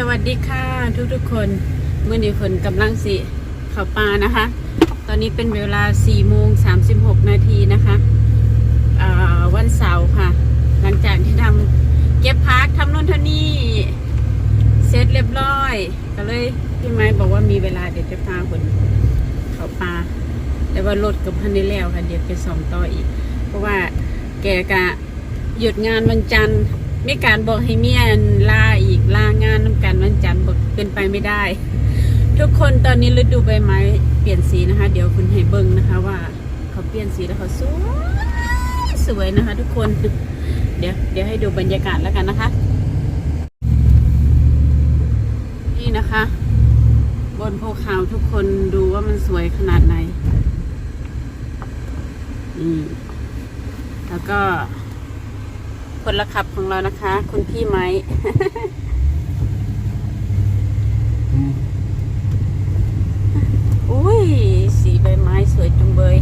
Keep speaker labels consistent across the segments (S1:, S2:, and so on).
S1: สวัสดีค่ะทุกทุกๆคนเมื่อนี้ฝนกำลังสิเขาปลานะคะ ตอนนี้เป็นเวลา4โมง36 นาทีนะคะวันเสาร์ค่ะ หลังจากที่ทำเก็บพักทำนู่นทำนี่เสร็จเรียบร้อย ก็เลยพี่ไม้บอกว่ามีเวลาเดี๋ยวจะพาฝนเขาปลาแต่ว่ารถกับพันได้แล้วค่ะเดี๋ยวไปส่องต่ออีก เพราะว่าแกกะหยุดงานวันจันทร์ ม่การบอกให้เมียลาอีกลางานน้ำกันวันจันทร์บอกเป็นไปไม่ได้ ทุกคนตอนนี้ฤดูใบไม้เปลี่ยนสีนะคะ เดี๋ยวคุณให้เบิ้งนะคะ ว่า เขาเปลี่ยนสีแล้วเขาสวยสวยนะคะ ทุกคน เดี๋ยวเดี๋ยวให้ดูบรรยากาศแล้วกันนะคะ นี่นะคะ บนภูเขาทุกคนดูว่ามันสวยขนาดไหนนี่แล้วก็ คนละขับของเรานะคะ คุณพี่ไม้ อุ้ย สีใบไม้สวยจุงเบย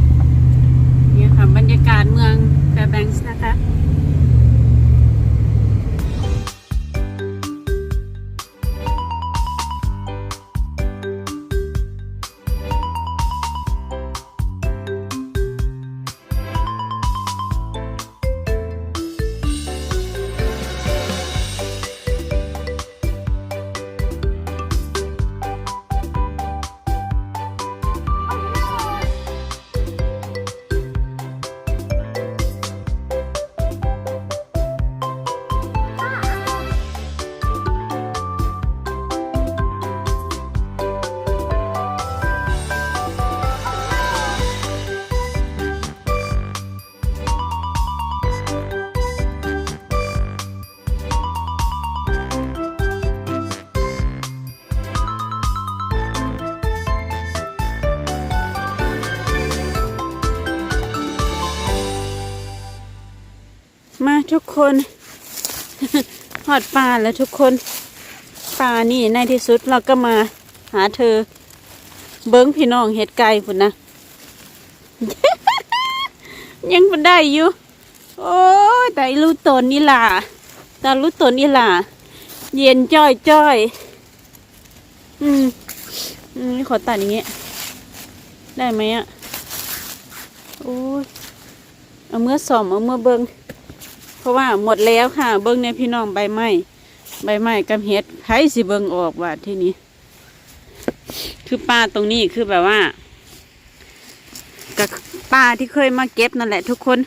S1: นี่ค่ะ บรรยากาศเมืองแฟร์แบงค์นะคะ อดปลาแล้วทุกคนปลานี่ในที่สุดเราก็มาหาเธอ เบิ้งพี่น้องเห็ดไก่พุ่นนะ ยังมันได้อยู่ โอ้แต่รู้ตนนี่ล่ะตารู้ตนนี่ล่ะ เย็นจ้อยจ้อยอืมอืมขอตัดอย่างเงี้ยได้ไหมอะ โอ้ยเอาเมื่อสอมเอาเมื่อเบิ้ง เพราะว่าหมดแล้วค่ะ เบิงเนี่ยพี่น้องใบไม้ใบไม้กับเห็ดไผสิเบิงออกว่าที่นี้ คือป้าตรงนี้คือแบบว่ากับป้าที่เคยมาเก็บนั่นแหละ ทุกคน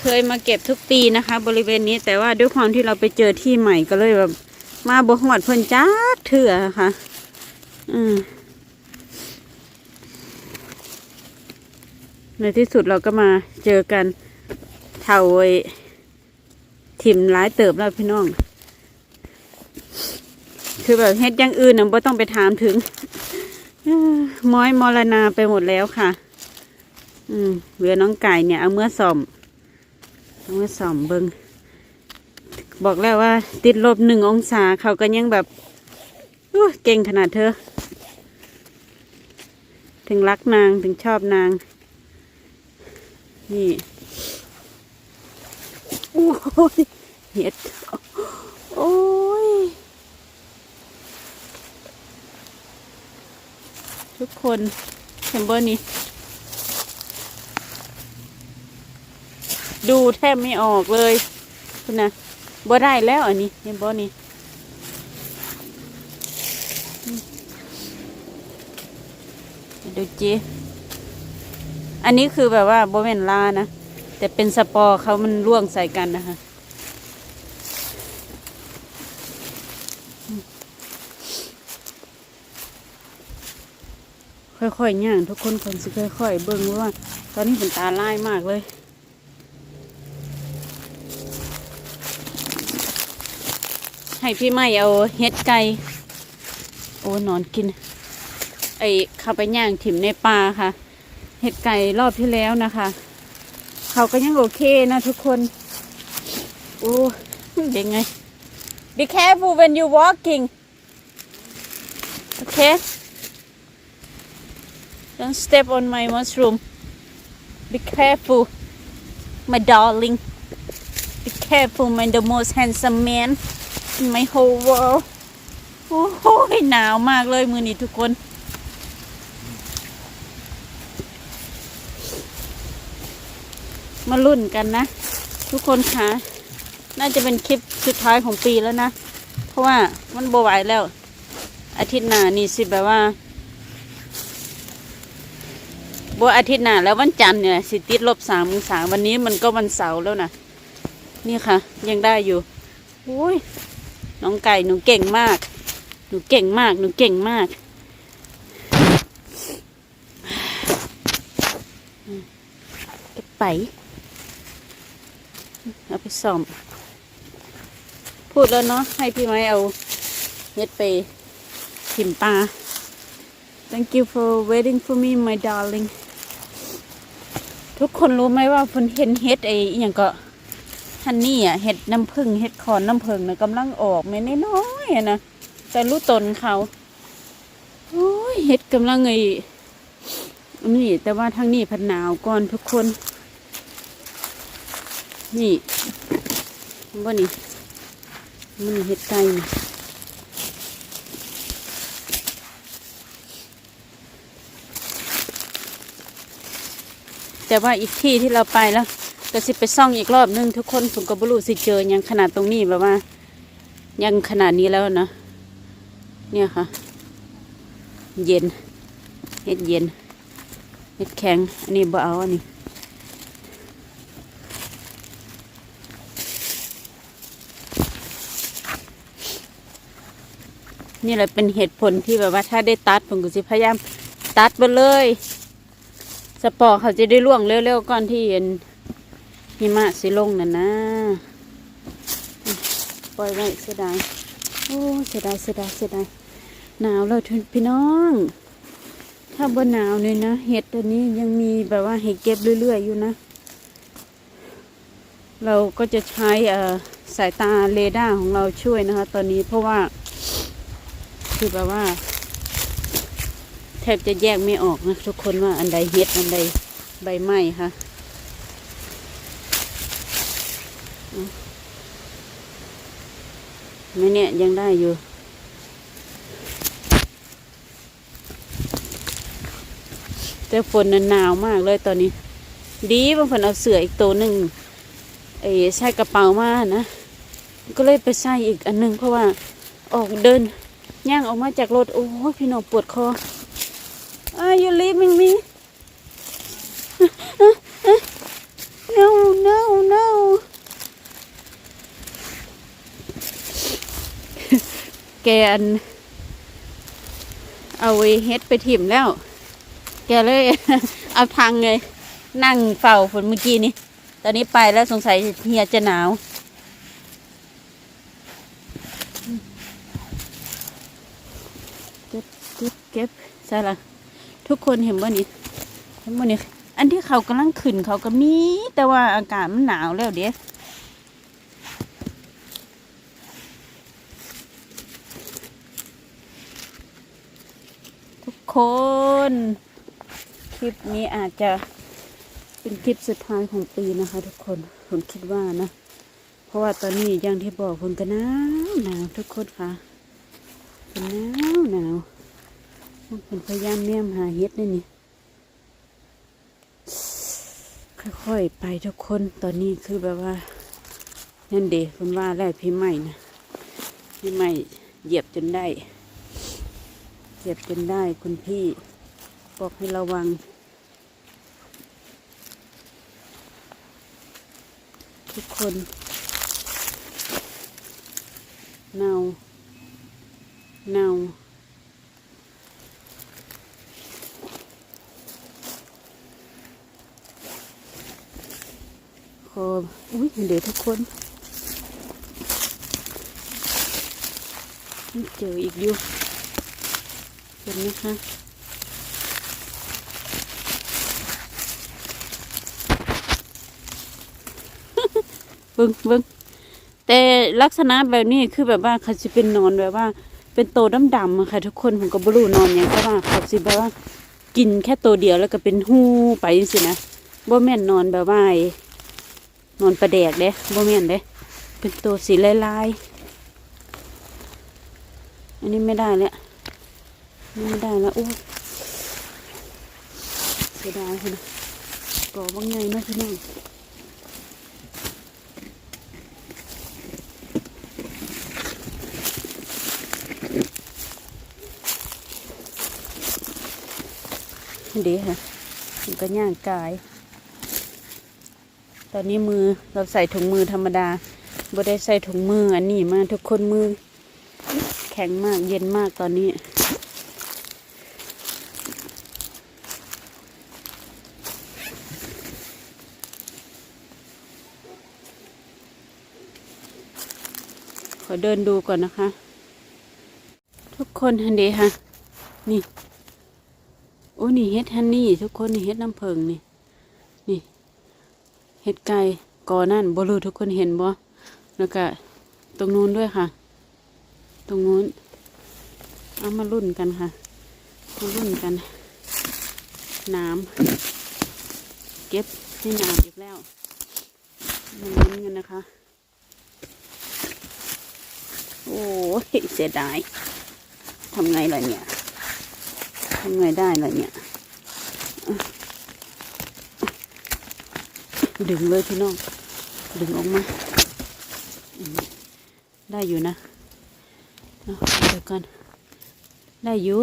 S1: เคยมาเก็บทุกปีนะคะ บริเวณนี้แต่ว่าด้วยความที่เราไปเจอที่ใหม่ก็เลยแบบมาบ่หอดเพิ่นจ้าเถื่อค่ะ อืมในที่สุดเราก็มาเจอกันเท่าไอ้ ถิ่มร้ายเติบแล้วพี่น้อง คือแบบเฮ็ดอย่างอื่นน่ะบ่ต้องไปถามถึงเอ้อม้อยมรณาไปหมดแล้วค่ะ อืมเหลือน้องไก่เนี่ยเอาเมื่อส่อมเอาเมื่อส่อมเบิงบอกแล้วว่า ติดลบหนึ่งองศาเขาก็ยังแบบเก่งขนาดเธอ ถึงรักนางถึงชอบนาง นี่ โอ้ย เห็ด โอ้ย ทุกคนเห็นเบอร์นี้ ดูแทบไม่ออกเลยคุณนะบ่ได้แล้วอันนี้เห็นบ่นี่ดูเจอันนี้คือแบบว่าโบเวนลานะ แต่เป็นสปอร์เขามันร่วงใส่กันนะคะ ค่อยๆย่างทุกคนคนสิค่อยๆเบิ่งว่า ตอนนี้เป็นตาลายมากเลยให้พี่ไม่เอาเฮ็ดไก่โอ้นอนกิน ไอ้เข้าไปย่างถิ่มในปลาค่ะเห็ดไก่รอบที่แล้วนะคะ เขาก็ยังโอเคนะทุกคน โอ้เด็กไง Be careful when you walking Okay Don't step on my mushroom Be careful my darling Be careful my the most handsome man in my whole world โอ้โหหนาวมากเลยมือนี้ทุกคน มาลุ้นกันนะ ทุกคนคะน่าจะเป็นคลิปสุดท้ายของปีแล้วนะ เพราะว่ามันบวไหวแล้ว อาทิตย์หน้านี่สิแบบว่า บอาทิตย์หน้าแล้ววันจันทร์เนี่ยสิติดลบสามองศาวันนี้มันก็วันเสาร์แล้วนะนี่ค่ะ ยังได้อยู่โอ้ยน้องไก่หนูเก่งมาก หนูเก่งมาก หนูเก่งมากก็ไป เอาไปซ่อม พูดแล้วเนาะให้พี่ไม้เอาเฮ็ดไปถิมปลา Thank you for waiting for me my darling ทุกคนรู้ไหมว่าเพิ่นเห็นเฮ็ดไอ้อย่างก็ฮันนี่อะเห็ดน้ำผึ้งเห็ดคอนน้ำผึ้งนะกำลังออกไม่น้อยๆอะนะแต่รู้ตนเขาโอ้ยเห็ดกำลังไอ้นี่แต่ว่าทางนี้พันหนาวก่อนทุกคน นี่บ่นี่มันเห็ดไก่ แต่ว่าอีกที่ที่เราไปแล้วก็สิไปซ่องอีกรอบนึงทุกคนผมก็บรู้สิเจอยังขนาดตรงนี้แบบว่า ยังขนาดนี้แล้วนะ เนี่ยค่ะ เย็นเฮ็ดเย็นเฮ็ดแข็ง อันนี้บ่เอาอันนี้นี่แหละเป็นเหตุผลที่แบบว่าถ้าได้ตัดผมก็สิพยายามตัดไปเลย สปอร์เขาจะได้ล่วงเร็วๆก่อนที่เห็นหิมะสิลงน่ะนะ ปล่อยไว้เสียดาย โอ้เสียดายเสียดายเสียดายหนาวแล้วทุนพี่น้อง ถ้าบ่หนาวเนี่ยนะ เห็ดตัวนี้ยังมีแบบว่าให้เก็บเรื่อยๆอยู่นะ เราก็จะใช้สายตาเรดาร์ของเราช่วยนะคะ ตอนนี้เพราะว่า คือแบบว่า ทบจะแยกไม่ออกนะทุกคนว่าอันใดเห็ดอันใดใบไม้ค่ะไม่เนี่ยยังได้อยู่แต่ฝนนหนาวมากเลยตอนนี้ ดีบางคนเอาเสืออีกตัวหนึ่งไอ้ใส่กระเป๋ามานะ ก็เลยไปใส่อีกอันหนึงเพราะว่าออกเดินย่างออกมาจากรถ โอ้พี่น้องปวดคอ Are you leaving me? no, no, no. แกอันเอาไว้เฮ็ดไปถิ่มแล้ว แกเลย เอาทางเลย นั่งเฝ้าฝนเมื่อกี้นี้ ตอนนี้ไปแล้วสงสัยเฮียจะหนาวเก็บเก็บเก็บใช่ละ ทุกคนเห็นบ่นี่เห็นบ่นี่อันที่เขากำลังขึ้นเขาก็มี แต่ว่าอากาศมันหนาวแล้วเด้ทุกคน คลิปนี้อาจจะเป็นคลิปสุดท้ายของปีนะคะ ทุกคนผมคิดว่านะ เพราะว่าตอนนี้อย่างที่บอกคนก็หนาวหนาวทุกคนค่ะเป็นหนาวหนาว เป็นพยายามเนี่ยมหาเฮ็ดนี่นี่ค่อยๆไปทุกคนตอนนี้คือแบบว่านั่นเด็กคุณว่าแล้วพี่ใหม่นะพี่ใหม่เหยียบจนได้ เหยียบจนได้คุณพี่บอกให้ระวังทุกคนเนาเนา ออุ้ยเดี๋ยวทุกคนเจออีกอยู่เห็นไหมคะเบิ้งเบิ้งแต่ลักษณะแบบนี้คือแบบว่าเขาจะเป็นนอนแบบว่า เป็นโตดำดำๆอค่ะทุกคนผมก็บรูนอนอย่างเพราะว่าเขาสิแบบว่ากินแค่ตัวเดียวแล้วก็เป็นหูไปสินะบ่แม่นนอนแบบว่า นอนประแดกเด้บ่แม่นเด้ เป็นตัวสีลาย อันนี้ไม่ได้แล้วไม่ได้แล้วโอ้เสียดายคุณนะก่อว่างไงเนาะพี่น้องดีค่ะก็ย่างกาย อนนี้มือเราใส่ถุงมือธรรมดาบ่ได้ใส่ถุงมืออันนี้มาทุกคนมือ แข็งมากเย็นมากตอนนี้ ขอเดินดูก่อนนะคะ ทุกคนฮันเดค่ะ นี่โอ้นี่เฮ็ดฮันนี่ ทุกคนนี่เฮ็ดน้ำเพิงนี่นี่ เฮ็ดไก่ก่อนั่นบ่รู้ทุกคนเห็นบ่แล้วก็ตรงนู้นด้วยค่ะ ตรงนู้น เอามารุ่นกันค่ะมารุ่นกัน น้ำเก็บให้น้ำอีกแล้วมาลุ้นกันนะคะ โอ้เสียดายทำไงล่ะเนี่ยทำไงได้ล่ะเนี่ย ดึงเลยพี่น้อง ดึงออกมา ได้อยู่นะเดี๋ยวกัน ได้อยู่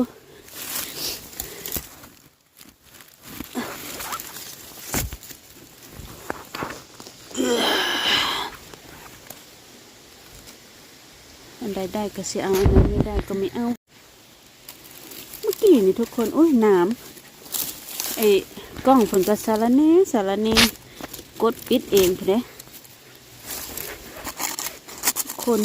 S1: อันใดได้ก็เสิเอาอันนั้นไม่ได้ก็ไม่เอา เมื่อกี้นี่ทุกคน โอ้ยน้ำไอ้กล้องฝนกับสารเนสารเน กดปิดเองเถอะคน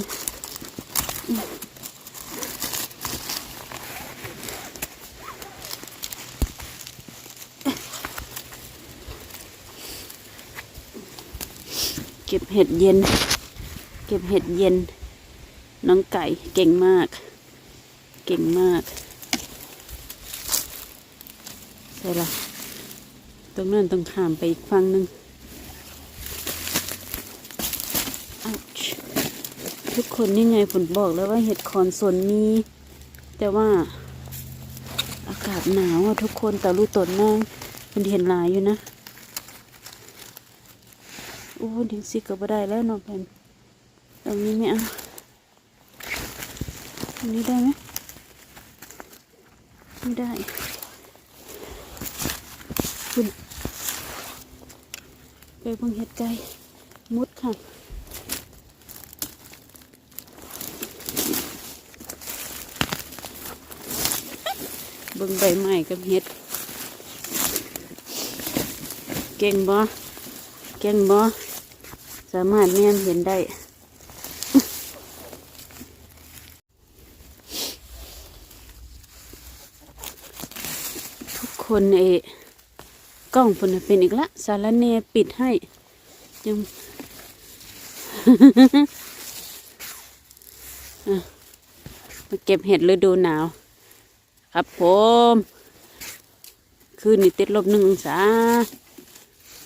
S1: เก็บเห็ดเย็น เก็บเห็ดเย็น น้องไก่เก่งมาก เก่งมากใช่ละตรงนั้นต้องข้ามไปอีกฝั่งหนึ่ง ทุกคนนี่ไงฝนบอกแล้วว่าเห็ดคอนส่วนมีแต่ว่า อากาศหนาวอะทุกคนแต่รู้ตนนางมันเห็นลายอยู่นะโอ้ดิงสิก็บ่ได้แล้วนาะเป็นตรงนี้ไม่เอาอันนี้ได้ไหมไม่ได้คุณไปเบิ่งเห็ดไก่มุดค่ะ เบิ่งใบไม้กับเห็ด เก่งบ่เก่งบ่สามารถเนียนเห็นได้ ทุกคนเอกล้องฝนน่ะเป็นอีกละ สารเนปิดให้ยังมาเก็บเห็ดฤดูหนาว ครับผมคืนนี้ติดลบหนึ่งองศา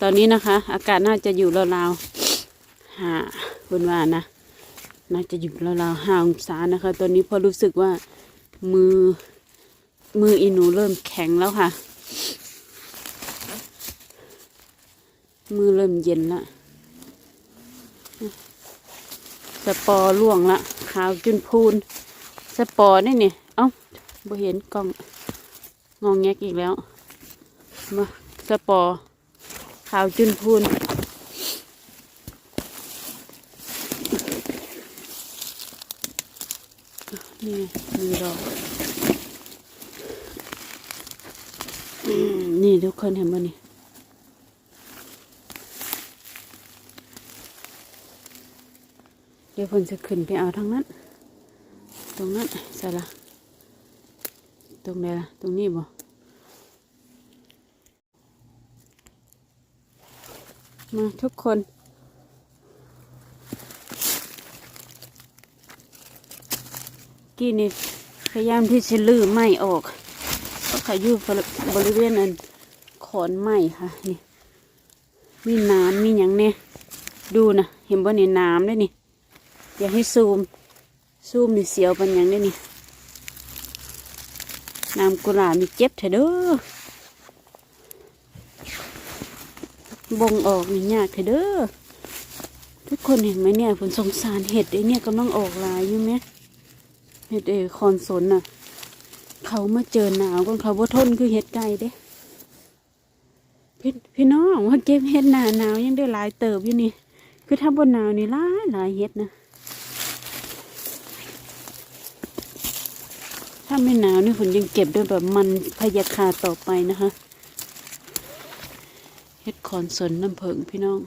S1: ตอนนี้นะคะ อากาศน่าจะอยู่ราวๆห้าคุณว่านะ น่าจะอยู่ราวๆห้าองศานะคะ ตอนนี้พอรู้สึกว่ามือมืออีหนูเริ่มแข็งแล้วค่ะ มือเริ่มเย็นละสปอร์ล่วงละขาวจุนพูน สปอร์นี่นี่เอ้า บ่เห็นกล้องงองแงกอีกแล้วมาสปอร์ขาวจุนพูนนี่มีดอกนี่ทุกคนเห็นบ่นี่เดี๋ยวฝนจะขึ้นไปเอาทั้งนั้น ตรงนั้นใส่ละ ตรงไหนล่ะ ตรงนี้บ่มาทุกคนกี้นี่พยายามที่จะลื้อไม้ออกก็ขยุบริเวณนั้นขอนไม้ค่ะนี่มีน้ำมีอย่างเนี่ยดูนะเห็นบ่เนี่ยน้ำด้วยนี่ อย่าให้ซูมซูมนี่เสียวเป็นอย่างนี้นี่ น้ำกุหลาบมีเจ็บเถอะเด้อบงออกนี่ยากเถอะเด้อทุกคนเห็นไหมเนี่ยผลสงสารเห็ดไอเนี่ยกำลังออกลายอยู่ไหมเห็ดเอคอนสนน่ะ เขามาเจอหนาวกันเขาบ่ทนคือเห็ดไก่เด้พี่พี่น้องว่าเก็บเห็ดหนาหนาวยังได้หลายเติบอยู่นี่ คือถ้าบนหนาวนี่หลายหลายเห็ดนะ ถ้าไม่หนาวนี่ผมยังเก็บด้วยแบบมันพยาคาต่อไปนะคะเห็ดคอนสนน้ำเพิงพี่น้อง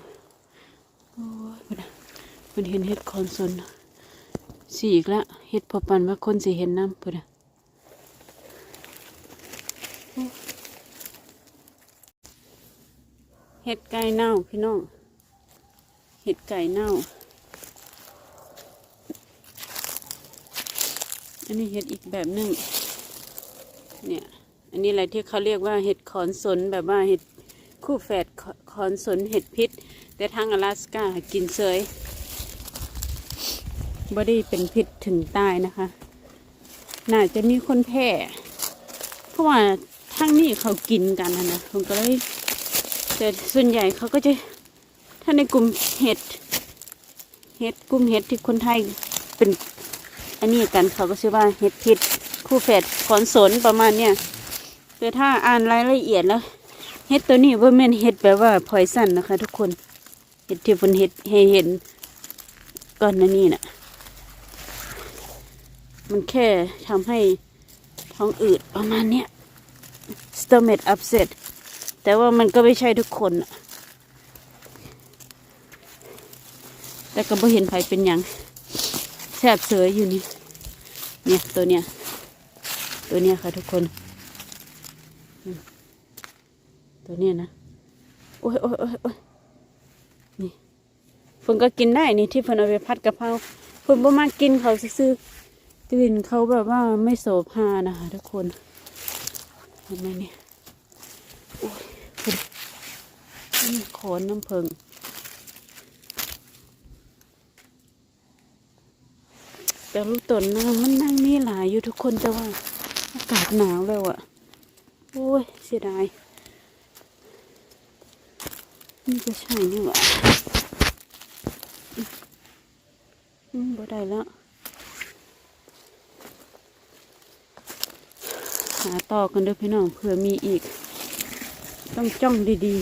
S1: โอ้ยมันมันเห็นเห็ดคอนสนสีอีกล้วเห็ดพอปันว่าคนสิเห็นน้ำพุ่นนเห็ดไก่เน่าพี่น้อง เห็ดไก่เน่า อันนี้เห็ดอีกแบบหนึ่งเนี่ย อันนี้อะไรที่เขาเรียกว่าเห็ดขอนสนแบบว่าเห็ดคู่แฝดขอนสนเห็ดพิษ แต่ทางอลาสกากินเซยบ่ได้เป็นพิษถึงตายนะคะ น่าจะมีคนแพ้ เพราะว่าทางนี้เขากินกันนะนะผมก็เลยแต่ส่วนใหญ่เขาก็จะถ้าในกลุ่มเห็ด เห็ดกลุ่มเห็ดที่คนไทยเป็น อันนี้กันเขาก็ชื่อว่าเห็ดพิษคู่แฝดขอนสนประมาณเนี้ยแต่ถ้าอ่านรายละเอียดแล้วเห็ดตัวนี้ว่าแม่นเห็ดแบบว่าพอยสั้นนะคะ ทุกคนเห็ดที่ฝนเห็ดให้เห็นก่อนน้านี้น่ะมันแค่ทำให้ท้องอืดประมาณเนี้ย stomach upset แต่ว่ามันก็ไม่ใช่ทุกคนแต่ก็ไม่เห็นใครเป็นยัง แซบเสยอยู่นี่ เนี่ยตัวเนี้ย ตัวเนี้ยค่ะทุกคน ตัวเนี้ยนะ โอ้ยโอ้ยโอ้ยโอ้ยนี่เพิ่นก็กินได้นี่ที่เพิ่นเอาไปพัดกะเพราเพิ่นบ่มากินเขาซื้อๆกลิ่นเขาแบบว่าไม่โสภานะคะทุกคนเห็นไหมเนี่ยโอ้ยนี่โขนน้ำเพิง แต่ลูกตนนะมันนั่งนี่หลายอยู่ทุกคนแต่ว่าอากาศหนาวแล้วอะ่ะโอ้ยเสียดายนี่ก็ใช่นี่หว่าอืมอืมบ่ได้แล้ว หาต่อกันเด้อพี่น้องเผื่อมีอีก ต้องจ้องดี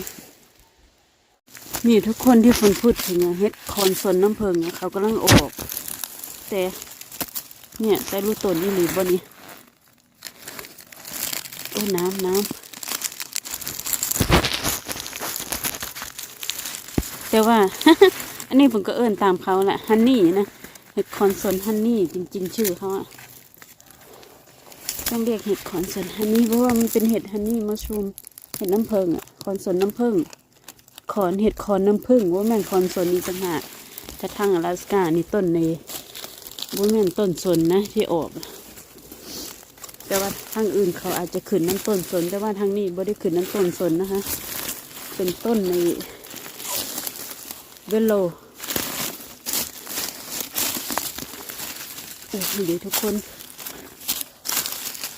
S1: ๆ นี่ทุกคนที่ฝนพูดถึงอะเฮ็ดคอนสนน้ำเพิงเขากำลังออก แต่ เนี่ยใส่ลูกต้นนี่หรือบ่นี่โอ้น้ำน้ำแต่ว่า อันนี้ผมก็เอิ้นตามเขาแหละฮันนี่นะเห็ดคอนสนฮันนี่จริง ๆ ชื่อเขาอะต้องเรียกเห็ดคอนสนฮันนี่เพราะว่ามันเป็นเห็ดฮันนี่มัชรูมเห็ดน้ำผึ้งอะคอนสนน้ำผึ้งคอนเห็ดคอนน้ำผึ้งว่าแม่งคอนสนนี่จังหากแต่ทางอลาสกานี่ต้นใน บ่แม่นต้นสนนะที่ออก แต่ว่าทางอื่นเขาอาจจะขึ้นน้ำต้นสน แต่ว่าทางนี้บ่ได้ขึ้นน้ำต้นสนนะคะ เป็นต้นในเวลโลโอ้ยดีทุกคน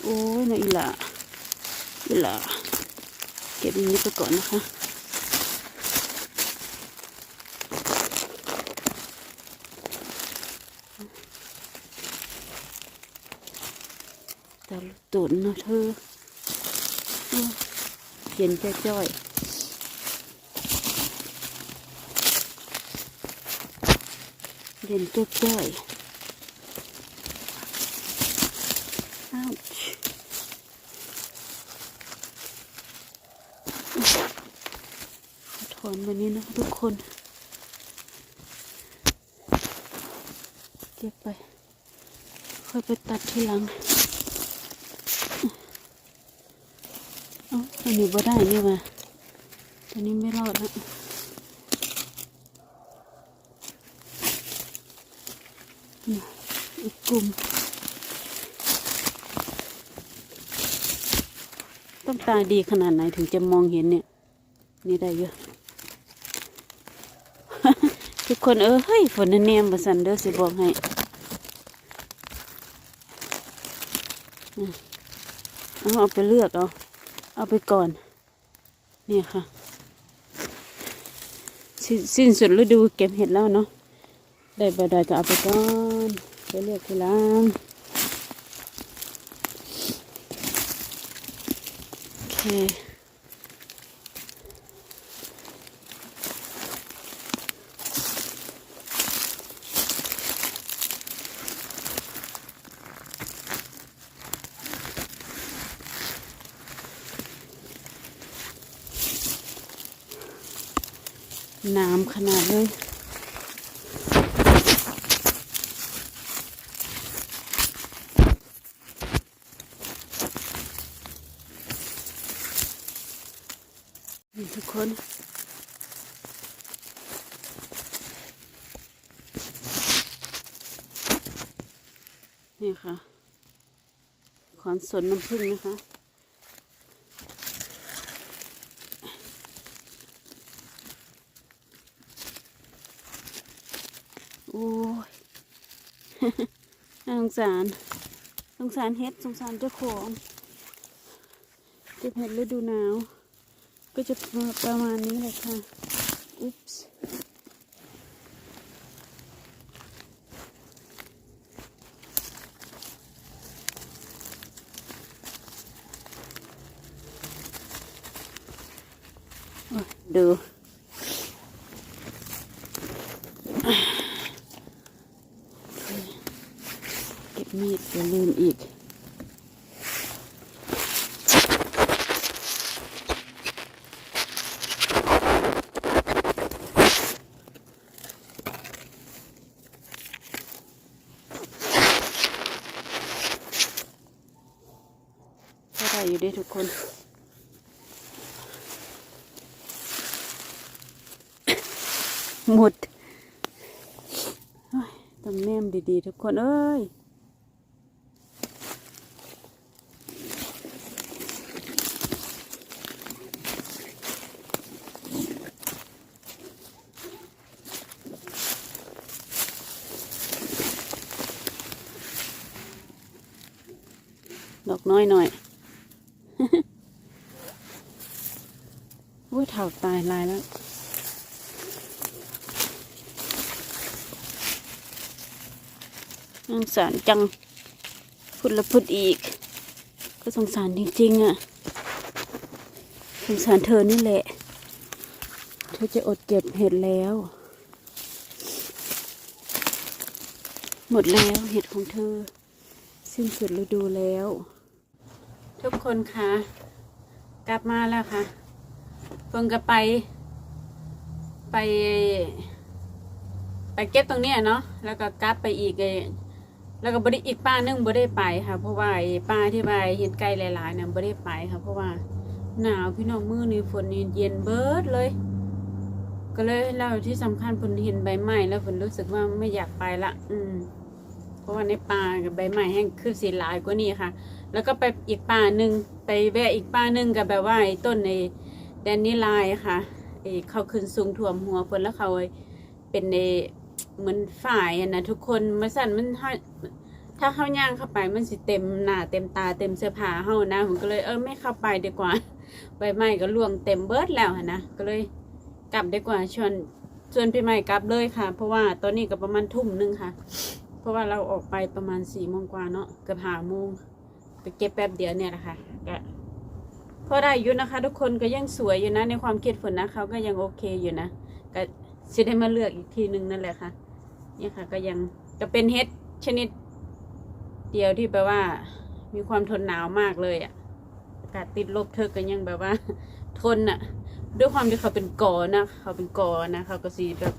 S1: โอ้ยนะอีหล่าอีหล่าเก็บอย่างนี้ไปก่อนนะคะ สุนนะเธออื้อเย็นจ้อยเย็นจ้อยอ้าวถอนวันนี้นะทุกคน เก็บไป ค่อยไปตัดทีหลัง อ้าอันนี้บ่ได้นี่มาตัวนี้ไม่รอดนะนี่อีกกลุ่ม ต้องตาดีขนาดไหนถึงจะมองเห็นเนี่ย นี่ได้เยอะ ทุกคนเออเฮ้ยฝนแนมประสันเด้อสิบอกให้เอาไปเลือกเอา เอาไปก่อน เนี่ยค่ะสิสิ้นสุดฤดูเก็บเห็ดแล้วเนาะได้บ่ได้ก็เอาไปก่อนไปเลือกทีหลังโอเค น้ำ ขนาดเลยนี่ทุกคนนี่ค่ะ ขอนสนน้ำผึ้งนะคะ อ้ยสงสารสงสารเฮ็ดสงสารเจ้าของเก็บเห็ดฤดูหนาว ก็จะประมาณนี้แหละค่ะ อุ๊ปส์โอ้ยดู เก็บมีดอย่าลืมอีก อยู่ดีทุกคนหมดต้องแนมดีๆ ทุกคนเอ้ยดอกน้อยหน่อย อุ้ยเถ่าตาย ลายแล้วสงสารจังพูดและพูดอีก ก็สงสารจริงๆอะ สงสารเธอนี่แหละ เธอจะอดเก็บเห็ดแล้ว หมดแล้วเห็ดของเธอ สิ้นสุดฤดูแล้ว ทุกคนคะ กลับมาแล้วค่ะ เพิ่งก็ไป ไป ไปเก็บตรงเนี้ยเนาะแล้วก็กลับไปอีกไอ้แล้วก็บริอีกป้านึงบ่ได้ไปค่ะ เพราะว่าไอ้ป้าที่ไปเห็นไกลหลายๆเนี่ยบ่ได้ไปค่ะ เพราะว่าหนาวพี่น้องมือนี่ฝนนี่เย็นเบิดเลย ก็เลยแล้วที่สำคัญฝนเห็นใบไม้แล้วฝนรู้สึกว่าไม่อยากไปละ อืม เพราะว่าในป่ากับใบไม้แห้งคือสีหลายกว่านี้ค่ะ แล้วก็ไปอีกป่าหนึ่งไปแวะอีกป่าหนึ่งกับแบบว่าไอ้ต้นใน แดนนี่ลายค่ะไอ้เขาขึ้นสูงท่วมหัวเพิ่นแล้วเขาเป็นในเหมือนฝ่ายอะนะทุกคนมาสั่นมันถ้าเข้าย่างเข้าไปมันสิเต็มหน้าเต็มตาเต็มเสื้อผ้าเฮานะผมก็เลยเออไม่เข้าไปดีกว่าใบไม้ก็ร่วงเต็มเบิดแล้วนะก็เลยกลับดีกว่าชวนชวนพี่ใหม่กลับเลยค่ะ เพราะว่าตอนนี้ก็ประมาณทุ่มหนึงค่ะ เพราะว่าเราออกไปประมาณสี่โมงกว่าเนาะเกือบห้าโมงไปเก็บแป๊บเดียวเนี่ยแหละค่ะก็ พอได้อยู่นะคะ ทุกคนก็ยังสวยอยู่นะ ในความคิดฝนนะเขาก็ยังโอเคอยู่นะก็จะได้มาเลือกอีกทีนึงนั่นแหละค่ะเนี่ยค่ะ ก็ยังก็เป็นเห็ดชนิด เดียวที่แปลว่า มีความทนหนาวมากเลยอะ่ะอากาศติดลบเธอก็ยังแบบว่า ทนอะ่ะ ด้วยความที่เขาเป็นกอนะเขาเป็นกอนะเขาก็สีแบบ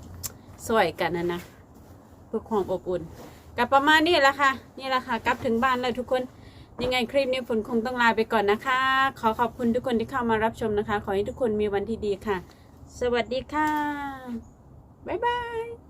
S1: สวยกันนะนะเพื่อความอบอุ่นกับประมาณนี้แหละค่ะ นี่แหละค่ะ กลับถึงบ้านแล้วทุกคน ยังไงคลิปนี้ฝนคงต้องลาไปก่อนนะคะ ขอขอบคุณทุกคนที่เข้ามารับชมนะคะ ขอให้ทุกคนมีวันที่ดีค่ะ สวัสดีค่ะ บ๊ายบาย